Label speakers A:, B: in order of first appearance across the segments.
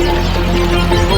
A: Thank you.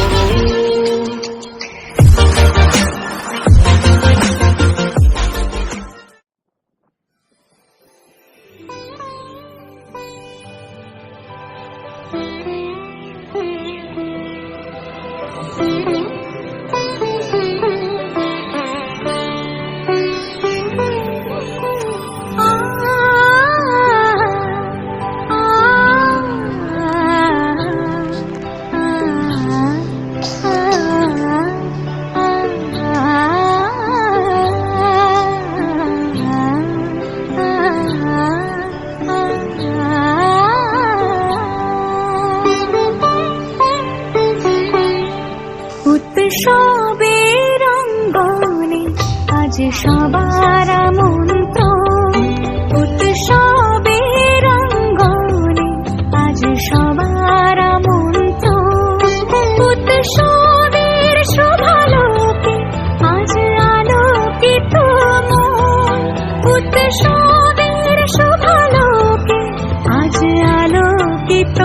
A: উৎসবের অঙ্গনে আজ সবার মন্ত্র উৎসবের অঙ্গনে আজ সবার মন্ত্র উৎসবের শোভালোকে আজ আলোকিত মন। উৎসবের শোভালোকে আজ আলোকিত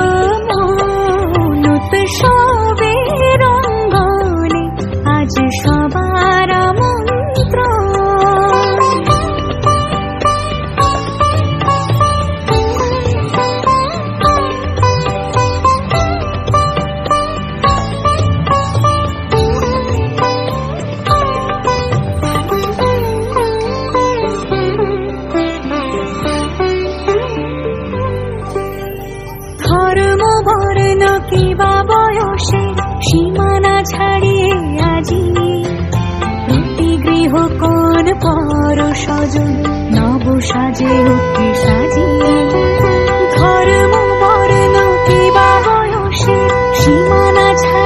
A: কিবা বয়সে সীমানা ছাড়িয়ে আজি। প্রতি গৃহ কোন পর সজন নব সাজে উঠে সাজিয়ে ধর্ম বর্ণ কিবা বয়সে সীমানা ছাড়িয়ে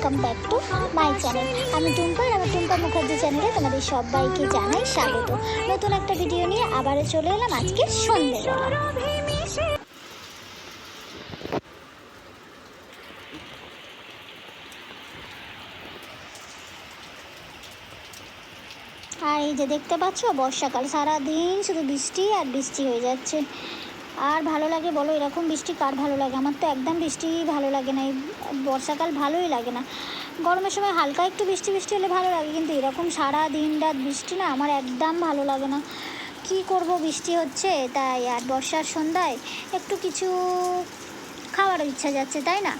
B: welcome back to my channel আমি টুম্পা আর আমার টুম্পা মুখার্জি চ্যানেলে তোমাদের সবাইকে জানাই স্বাগত। নতুন একটা ভিডিও নিয়ে আবারও চলে এলাম আজকে সন্ধ্যেবেলা আর এই যে দেখতে পাচ্ছ, বর্ষাকাল। সারাদিন শুধু বৃষ্টি আর বৃষ্টি হয়ে যাচ্ছে। আর ভালো লাগে বলো, এরকম বৃষ্টি কার ভালো লাগে? আমার তো একদম বৃষ্টি ভালো লাগে না, এই বর্ষাকাল ভালোই লাগে না। গরমের সময় হালকা একটু বৃষ্টি বৃষ্টি হলে ভালো লাগে, কিন্তু এরকম সারা দিন রাত বৃষ্টি না আমার একদম ভালো লাগে না। কি করব, বৃষ্টি হচ্ছে তাই আর বর্ষার সন্ধ্যায় একটু কিছু খাওয়ারও ইচ্ছা যাচ্ছে, তাই না?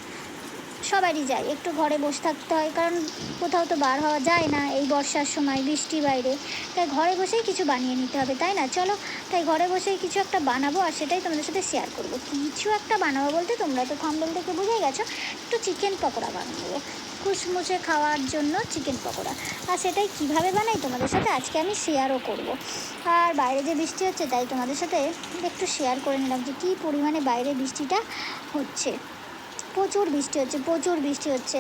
B: সবারই যায়। একটু ঘরে বসে থাকতে হয়, কারণ কোথাও তো বার হওয়া যায় না এই বর্ষার সময় বৃষ্টি বাইরে। তাই ঘরে বসেই কিছু বানিয়ে নিতে হবে, তাই না? চলো, তাই ঘরে বসেই কিছু একটা বানাবো আর সেটাই তোমাদের সাথে শেয়ার করব। কিছু একটা বানাবো বলতে তোমরা তো থাম্বেল থেকে বুঝে গেছো, একটু চিকেন পকোড়া বানাবো খুশমুচে খাওয়ার জন্য চিকেন পকোড়া। আর সেটাই কীভাবে বানাই তোমাদের সাথে আজকে আমি শেয়ারও করব। আর বাইরে যে বৃষ্টি হচ্ছে তাই তোমাদের সাথে একটু শেয়ার করে নিলাম যে কী পরিমাণে বাইরে বৃষ্টিটা হচ্ছে। প্রচুর বৃষ্টি হচ্ছে, প্রচুর বৃষ্টি হচ্ছে।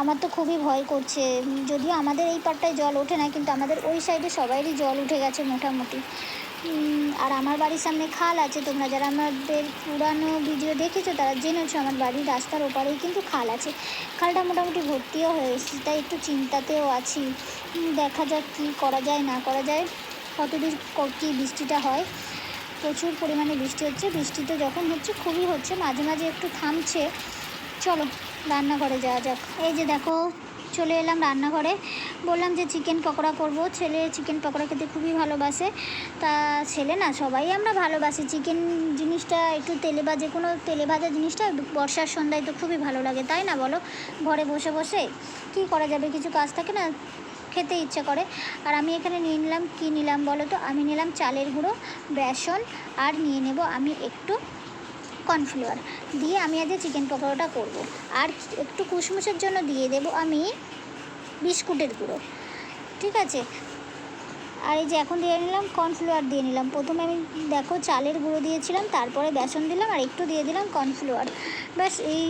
B: আমার তো খুবই ভয় করছে। যদিও আমাদের এই পাটটায় জল ওঠে না, কিন্তু আমাদের ওই সাইডে সবাইরই জল উঠে গেছে মোটামুটি। আর আমার বাড়ির সামনে খাল আছে, তোমরা যারা আমাদের পুরানো ভিডিও দেখেছ, তারা জেনেছো আমার বাড়ির রাস্তার ওপারেই কিন্তু খাল আছে। খালটা মোটামুটি ভর্তিও হয়ে এসেছে, তাই একটু চিন্তাতেও আছি। দেখা যাক কী করা যায়, না করা যায়, কতদূর কী বৃষ্টিটা হয়। প্রচুর পরিমাণে বৃষ্টি হচ্ছে। বৃষ্টি তো যখন হচ্ছে খুবই হচ্ছে, মাঝে মাঝে একটু থামছে। চলো, রান্নাঘরে যাওয়া যাক। এই যে দেখো, চলে এলাম রান্নাঘরে। বললাম যে চিকেন পকোড়া করব। ছেলে চিকেন পকোড়া খেতে খুবই ভালোবাসে। তা ছেলে না, সবাই আমরা ভালোবাসি। চিকেন জিনিসটা একটু তেলে বা যে কোনো তেলে ভাজা জিনিসটা বর্ষার সন্ধ্যায় তো খুবই ভালো লাগে, তাই না বলো? ঘরে বসে বসে কী করা যাবে? কিছু কাজ থাকে না? খেতে ইচ্ছে করে। আর আমি এখানে নিয়ে নিলাম, কী নিলাম বলো তো? আমি নিলাম চালের গুঁড়ো, বেসন, আর নিয়ে নেব আমি একটু কর্নফ্লাওয়ার। দিয়ে আমি আজকে চিকেন পকোড়াটা করব। আর একটু কুসমুসের জন্য দিয়ে দেব আমি বিস্কুটের গুঁড়ো। ঠিক আছে? আর এই যে এখন দিয়ে নিলাম কর্নফ্লাওয়ার দিয়ে নিলাম। প্রথমে আমি দেখো চালের গুঁড়ো দিয়েছিলাম, তারপরে বেসন দিলাম, আর একটু দিয়ে দিলাম কর্নফ্লাওয়ার। ব্যাস, এই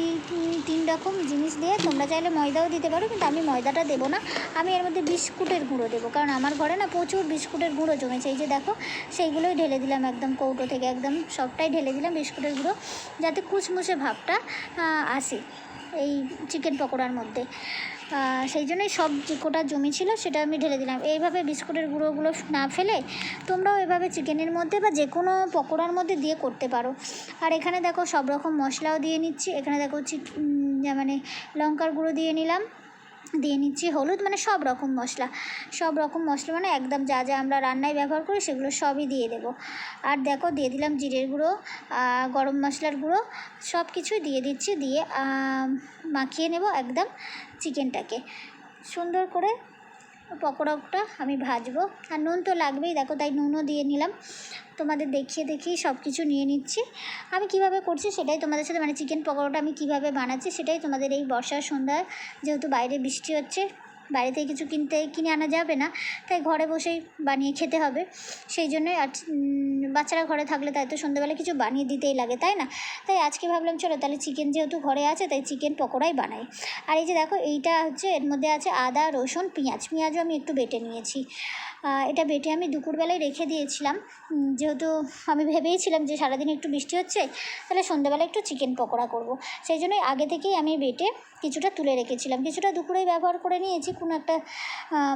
B: তিন রকম জিনিস দিয়ে তোমরা চাইলে ময়দাও দিতে পারো, কিন্তু আমি ময়দাটা দেবো না। আমি এর মধ্যে বিস্কুটের গুঁড়ো দেবো, কারণ আমার ঘরে না প্রচুর বিস্কুটের গুঁড়ো জমেছে। এই যে দেখো, সেইগুলোই ঢেলে দিলাম একদম কৌটো থেকে, একদম সবটাই ঢেলে দিলাম বিস্কুটের গুঁড়ো, যাতে কুচমুচে ভাবটা আসে এই চিকেন পকোড়ার মধ্যে। সেই জন্যই সব যে কোটা জমি ছিল সেটা আমি ঢেলে দিলাম। এইভাবে বিস্কুটের গুঁড়োগুলো না ফেলে তোমরাও এভাবে চিকেনের মধ্যে বা যে কোনো পকোড়ার মধ্যে দিয়ে করতে পারো। আর এখানে দেখো সব রকম মশলাও দিয়ে নিচ্ছি। এখানে দেখো মানে লঙ্কার গুঁড়ো দিয়ে নিলাম, দিয়ে নিচ্ছি হলুদ মানে সব রকম মশলা। সব রকম মশলা মানে একদম যা যা আমরা রান্নায় ব্যবহার করি সেগুলো সবই দিয়ে দেবো। আর দেখো দিয়ে দিলাম জিরের গুঁড়ো গরম মশলার গুঁড়ো, সব কিছুই দিয়ে দিচ্ছি, দিয়ে মাখিয়ে নেব একদম চিকেনটাকে। সুন্দর করে পকোড়াটা আমি ভাজবো। আর নুন তো লাগবেই, দেখো তাই নুনও দিয়ে নিলাম। তোমাদের দেখিয়ে দেখিয়ে সব কিছু নিয়ে নিচ্ছি। আমি কীভাবে করছি সেটাই তোমাদের সাথে মানে চিকেন পকোড়াটা আমি কীভাবে বানাচ্ছি সেটাই তোমাদের এই বর্ষার সন্ধ্যায় যেহেতু বাইরে বৃষ্টি হচ্ছে থেকে কিছু কিনতে, কিনে আনা যাবে না, তাই ঘরে বসেই বানিয়ে খেতে হবে। সেই জন্যই আর বাচ্চারা ঘরে থাকলে তাই তো সন্ধ্যাবেলা কিছু বানিয়ে দিতেই লাগে, তাই না? তাই আজকে ভাবলাম চলো তাহলে চিকেন যেহেতু ঘরে আছে তাই চিকেন পকোড়াই বানাই। আর এই যে দেখো, এইটা হচ্ছে এর মধ্যে আছে আদা, রসুন, পেঁয়াজ, পেঁয়াজও আমি একটু বেটে নিয়েছি। এটা বেটে আমি দুপুরবেলায় রেখে দিয়েছিলাম। যেহেতু আমি ভেবেইছিলাম যে সারাদিন একটু বৃষ্টি হচ্ছে, তাহলে সন্ধ্যাবেলা একটু চিকেন পকোড়া করব। সেই জন্যই আগে থেকেই আমি বেটে কিছুটা তুলে রেখেছিলাম। কিছুটা দুপুরেই ব্যবহার করে নিয়েছি, কোনো একটা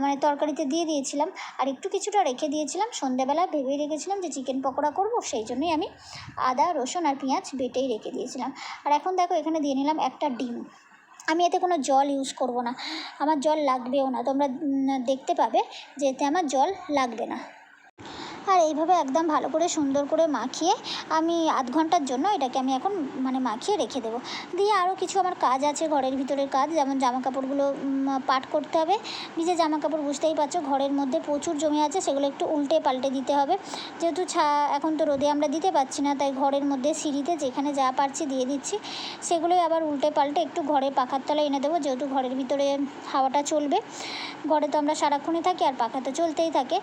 B: মানে তরকারিতে দিয়ে দিয়েছিলাম। আর একটু কিছুটা রেখে দিয়েছিলাম। সন্ধ্যাবেলা ভেবেই রেখেছিলাম যে চিকেন পকোড়া করব, সেই জন্যই আমি আদা, রসুন আর পেঁয়াজ বেটেই রেখে দিয়েছিলাম। আর এখন দেখো, এখানে দিয়ে নিলাম একটা ডিম। আমি এতে কোনো জল ইউজ করব না। আমার জল লাগবেও না। তোমরা দেখতে পাবে যে এতে আমার জল লাগবে না। আর এইভাবে একদম ভালো করে সুন্দর করে মাখিয়ে আমি আধ ঘণ্টার জন্য এটাকে আমি এখন মানে মাখিয়ে রেখে দেবো। দিয়ে আরও কিছু আমার কাজ আছে ঘরের ভিতরের কাজ, যেমন জামা কাপড়গুলো পাট করতে হবে। নিজে জামা কাপড় বুঝতেই পারছ, ঘরের মধ্যে প্রচুর জমে আছে, সেগুলো একটু উল্টে পাল্টে দিতে হবে। যেহেতু ছা, এখন তো রোদে আমরা দিতে পারছি না, তাই ঘরের মধ্যে সিঁড়িতে যেখানে যা পারছি দিয়ে দিচ্ছি। সেগুলোই আবার উল্টে পাল্টে একটু ঘরে পাখার তলায় এনে দেবো, যেহেতু ঘরের ভিতরে হাওয়াটা চলবে। ঘরে তো আমরা সারাক্ষণই থাকি, আর পাখা তো চলতেই থাকে।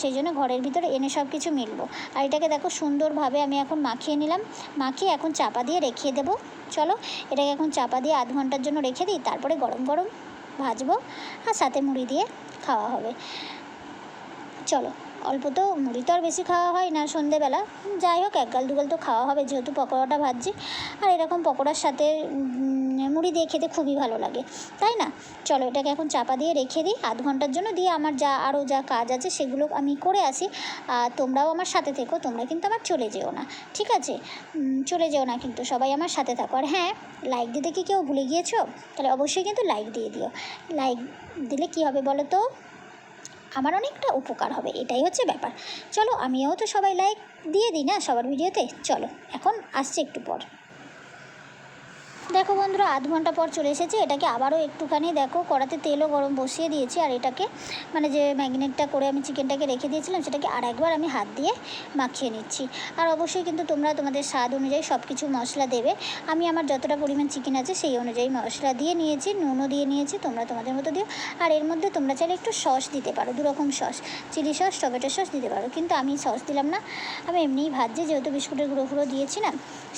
B: সেই জন্য ঘরের ভিতরে এনে সব কিছু মিলবো। আর এটাকে দেখো সুন্দরভাবে আমি এখন মাখিয়ে নিলাম। মাখিয়ে এখন চাপা দিয়ে রেখে দেবো। চলো, এটাকে এখন চাপা দিয়ে আধ ঘণ্টার জন্য রেখে দিই। তারপরে গরম গরম ভাজবো আর সাথে মুড়ি দিয়ে খাওয়া হবে। চলো, অল্প তো মুড়ি তো আর বেশি খাওয়া হয় না সন্ধেবেলা। যাই হোক একগাল দুগাল তো খাওয়া হবে যেহেতু পকোড়াটা ভাজছি। আর এরকম পকোড়ার সাথে মুড়ি দিয়ে খেতে খুবই ভালো লাগে, তাই না? চলো এটাকে এখন চাপা দিয়ে রেখে দিই, আধ ঘণ্টার জন্য দিয়ে আমার যা আরও যা কাজ আছে সেগুলো আমি করে আসি, আর তোমরাও আমার সাথে থেকো, তোমরা কিন্তু আমার চলে যেও না, ঠিক আছে? চলে যেও না কিন্তু, সবাই আমার সাথে থাকো। আর হ্যাঁ লাইক দিতে কি কেউ ভুলে গিয়েছো? তাহলে অবশ্যই কিন্তু লাইক দিয়ে দিও। লাইক দিলে কি হবে বলো তো? আমার অনেকটা উপকার হবে, এটাই হচ্ছে ব্যাপার। চলো আমিও তো সবাই লাইক দিয়ে দিই না সবার ভিডিওতে? চলো, এখন আসছে একটু পর। দেখো বন্ধুরা, আধ ঘণ্টা পর চলে এসেছে। এটাকে আবারও একটুখানি দেখো, কড়াতে তেলও গরম বসিয়ে দিয়েছি, আর এটাকে মানে যে ম্যাগনেটটা করে আমি চিকেনটাকে রেখে দিয়েছিলাম, সেটাকে আর একবার আমি হাত দিয়ে মাখিয়ে নিচ্ছি। আর অবশ্যই কিন্তু তোমরা তোমাদের স্বাদ অনুযায়ী সব কিছু মশলা দেবে। আমি আমার যতটা পরিমাণ চিকেন আছে, সেই অনুযায়ী মশলা দিয়ে নিয়েছি, নুনও দিয়ে নিয়েছি, তোমরা তোমাদের মতো দিও। আর এর মধ্যে তোমরা চাইলে একটু সস দিতে পারো দু রকম sauce. Chilli sauce, tomato sauce দিতে পারো, কিন্তু আমি সস দিলাম না। আমি এমনিই ভাজছি যেহেতু বিস্কুটের গুঁড়ো গুঁড়ো দিয়েছি না,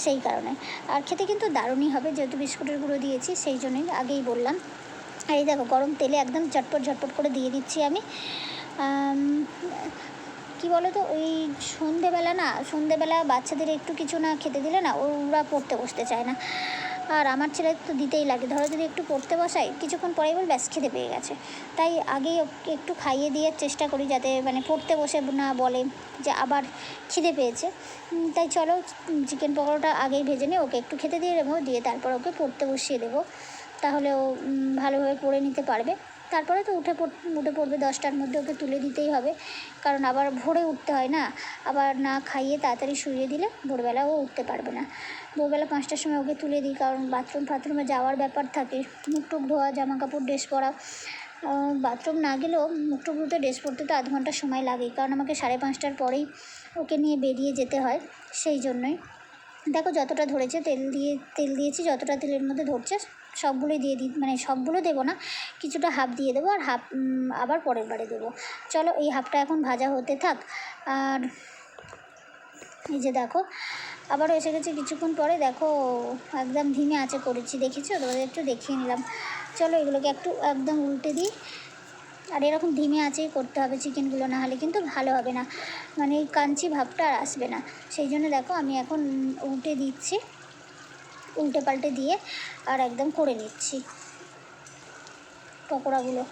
B: সেই কারণে। আর খেতে কিন্তু দারুণই হবে যেহেতু বিস্কুটের গুঁড়ো দিয়েছি, সেই জন্যই আগেই বললাম। আর এই দেখো, গরম তেলে একদম ঝটপট ঝটপট করে দিয়ে দিচ্ছি আমি। কি বলো তো ওই সন্ধেবেলা না, সন্ধেবেলা বাচ্চাদের একটু কিছু না খেতে দিলে না, ওরা পড়তে বসতে চায় না। আর আমার ছেলে তো দিতেই লাগে। ধরো যদি একটু পড়তে বসাই কিছুক্ষণ পরেই বল ব্যাস খেতে পেয়ে গেছে। তাই আগেই একটু খাইয়ে দিয়ে চেষ্টা করি যাতে মানে পড়তে বসে না বলে যে আবার খিদে পেয়েছে। তাই চলো চিকেন পকোড়াটা আগেই ভেজে নিয়ে ওকে একটু খেতে দিয়ে দেবো দিয়ে তারপর ওকে পড়তে বসিয়ে দেবো। তাহলে ও ভালোভাবে পড়ে নিতে পারবে। তারপরে তো উঠে পড়, উঠে পড়বে দশটার মধ্যে ওকে তুলে দিতেই হবে। কারণ আবার ভোরে উঠতে হয় না। আবার না খাইয়ে তাড়াতাড়ি শুইয়ে দিলে ভোরবেলা ও উঠতে পারবে না। ভোরবেলা পাঁচটার সময় ওকে তুলে দিই, কারণ বাথরুম, ফাথরুমে যাওয়ার ব্যাপার থাকে। মুখ টুক ধোয়া জামা কাপড় ড্রেস পরা। বাথরুম না গেলেও মুখ টুক ধুতে, ড্রেস পরতে তো আধ ঘণ্টা সময় লাগেই। কারণ আমাকে সাড়ে পাঁচটার পরেই ওকে নিয়ে বেরিয়ে যেতে হয় সেই জন্যই। দেখো যতটা ধরেছে তেল দিয়ে, তেল দিয়েছি, যতটা তেলের মধ্যে ধরছে সবগুলোই দিয়ে দিই মানে সবগুলো দেবো না, কিছুটা হাফ দিয়ে দেবো আর হাফ আবার পরের বারে দেবো। চলো এই হাফটা এখন ভাজা হতে থাক। আর এই যে দেখো, আবারও এসে গেছে কিছুক্ষণ পরে। দেখো, একদম ধিমে আঁচে করেছি, দেখেছ? তোমাদের একটু দেখিয়ে নিলাম। চলো এগুলোকে একটু একদম উল্টে দিই। আর এরকম ধিমে আঁচেই করতে হবে চিকেনগুলো, না হলে কিন্তু ভালো হবে না। মানে কাঞ্চি ভাবটা আর আসবে না। সেই জন্য দেখো, আমি এখন উল্টে দিচ্ছি। উল্টে পাল্টে দিয়ে আর একদম করে নিচ্ছি পকোড়াগুলো।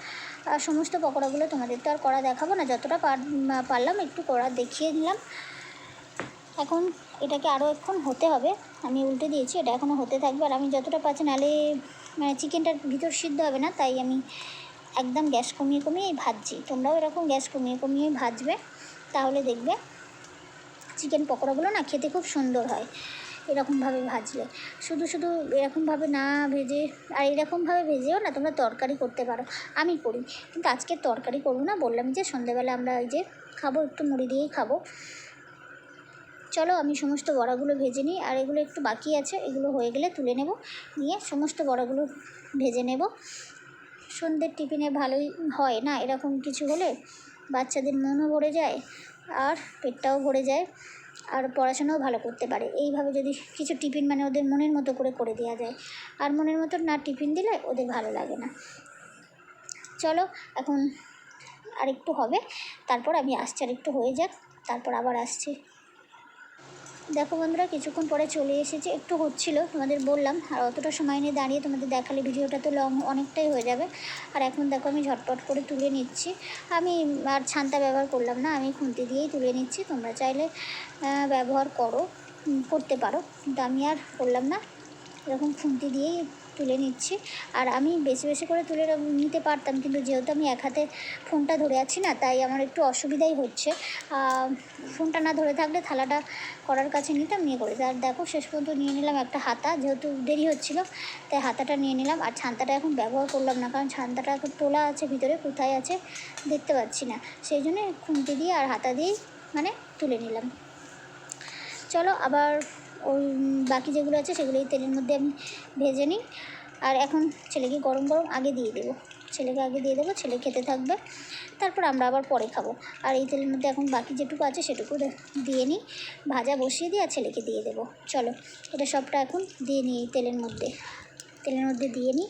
B: আর সমস্ত পকোড়াগুলো তোমাদের তো আর করা দেখাবো না, যতটা পারলাম একটু করা দেখিয়ে নিলাম। এখন এটাকে আরও এক্ষণ হতে হবে, আমি উল্টে দিয়েছি, এটা এখনও হতে থাকবে। আর আমি যতটা পাচ্ছি নাহলে মানে চিকেনটার ভিতর সিদ্ধ হবে না, তাই আমি একদম গ্যাস কমিয়ে কমিয়েই ভাজছি। তোমরাও এরকম গ্যাস কমিয়ে কমিয়েই ভাজবে, তাহলে দেখবে চিকেন পকোড়াগুলো না খেতে খুব সুন্দর হয়। এরকমভাবে ভাজলে। শুধু শুধু এরকমভাবে না ভেজে, আর এরকমভাবে ভেজেও না তোমরা তরকারি করতে পারো। আমি করি। কিন্তু আজকে তরকারি করব না, বললাম যে সন্ধ্যেবেলা আমরা ওই যে খাব, একটু মুড়ি দিয়েই খাব। চলো আমি সমস্ত বড়াগুলো ভেজে নিই, আর এগুলো একটু বাকি আছে, এগুলো হয়ে গেলে তুলে নেব, নিয়ে সমস্ত বড়াগুলো ভেজে নেব। সন্ধ্যের টিফিনে ভালোই হয় না এরকম কিছু হলে? বাচ্চাদের মনও ভরে যায়, আর পেটটাও ভরে যায়। আর পড়াশোনাও ভালো করতে পারে। এইভাবে যদি কিছু টিফিন মানে ওদের মনের মতো করে করে দেওয়া যায়। আর মনের মতো না টিফিন দিলে ওদের ভালো লাগে না। চলো, এখন আর একটু হবে। তারপর আমি আসছি আর একটু হয়ে যাক। তারপর আবার আসছি। দেখো বন্ধুরা, কিছুক্ষণ পরে চলে এসেছে। একটু হচ্ছিল, তোমাদের বললাম, আর অতটা সময় নিয়ে দাঁড়িয়ে তোমাদের দেখালে ভিডিওটা তো লং অনেকটাই হয়ে যাবে। আর এখন দেখো, আমি ঝটপট করে তুলে নিচ্ছি। আমি আর ছান্তা ব্যবহার করলাম না, আমি খুন্তি দিয়েই তুলে নিচ্ছি। তোমরা চাইলে ব্যবহার করো করতে পারো। কিন্তু আমি আর করলাম না। এরকম খুন্তি দিয়েই তুলে নিচ্ছি। আর আমি বেশি বেশি করে তুলে নিতে পারতাম, কিন্তু যেহেতু আমি এক হাতে ফোনটা ধরে আছি না, তাই আমার একটু অসুবিধাই হচ্ছে। ফোনটা না ধরে থাকলে থালাটা করার কাছে নিতাম, নিয়ে করে। আর দেখো, শেষ পর্যন্ত নিয়ে নিলাম একটা হাতা, যেহেতু দেরি হচ্ছিল, তাই হাতাটা নিয়ে নিলাম। আর ছান্তাটা এখন ব্যবহার করলাম না, কারণ ছান্তাটা এখন তোলা আছে, ভিতরে কোথায় আছে দেখতে পাচ্ছি না। সেই জন্য খুন্তি দিয়ে আর হাতা দিয়েই মানে তুলে নিলাম। চলো আবার ওই বাকি যেগুলো আছে সেগুলো এই তেলের মধ্যে আমি ভেজে নিই। আর এখন ছেলেকে গরম গরম আগে দিয়ে দেবো। ছেলেকে আগে দিয়ে দেবো, ছেলে খেতে থাকবে। তারপর আমরা আবার পরে খাব। আর এই তেলের মধ্যে এখন বাকি যেটুকু আছে সেটুকু দিয়ে নিই। ভাজা বসিয়ে দিই আর ছেলেকে দিয়ে দেবো। চলো, এটা সবটা এখন দিয়ে নিই তেলের মধ্যে। তেলের মধ্যে দিয়ে নিই।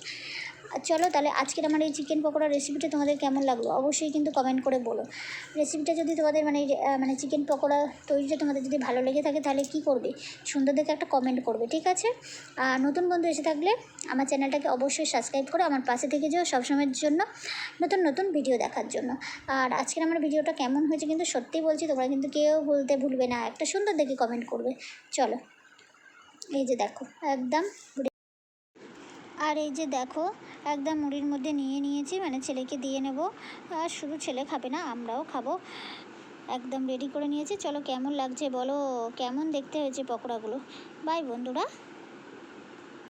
B: চলো তাহলে আজকের আমার এই চিকেন পকোড়ার রেসিপিটা তোমাদের কেমন লাগল? অবশ্যই কিন্তু কমেন্ট করে বলো। রেসিপিটা যদি তোমাদের মানে মানে চিকেন পকোড়া তৈরিটা তোমাদের যদি ভালো লেগে থাকে তাহলে কি করবে? সুন্দর দেখে একটা কমেন্ট করবে, ঠিক আছে? আর নতুন বন্ধু এসে থাকলে আমার চ্যানেলটাকে অবশ্যই সাবস্ক্রাইব করে আমার পাশে থেকে যেও সবসময়ের জন্য নতুন নতুন ভিডিও দেখার জন্য। আর আজকের আমার ভিডিওটা কেমন হয়েছে কিন্তু সত্যিই বলছি, তোমরা কিন্তু কেউ বলতে ভুলবে না, একটা সুন্দর দেখে কমেন্ট করবে। চলো, এই যে দেখো, একদম আর এই যে দেখো একদম মুড়ির মধ্যে নিয়ে নিয়েছি মানে ছেলেকে দিয়ে নেব। আর শুধু ছেলে খাবে না, আমরাও খাব। একদম রেডি করে নিয়েছি। চলো কেমন লাগছে বলো? কেমন দেখতে হয়েছে পকোড়াগুলো? বাই বন্ধুরা।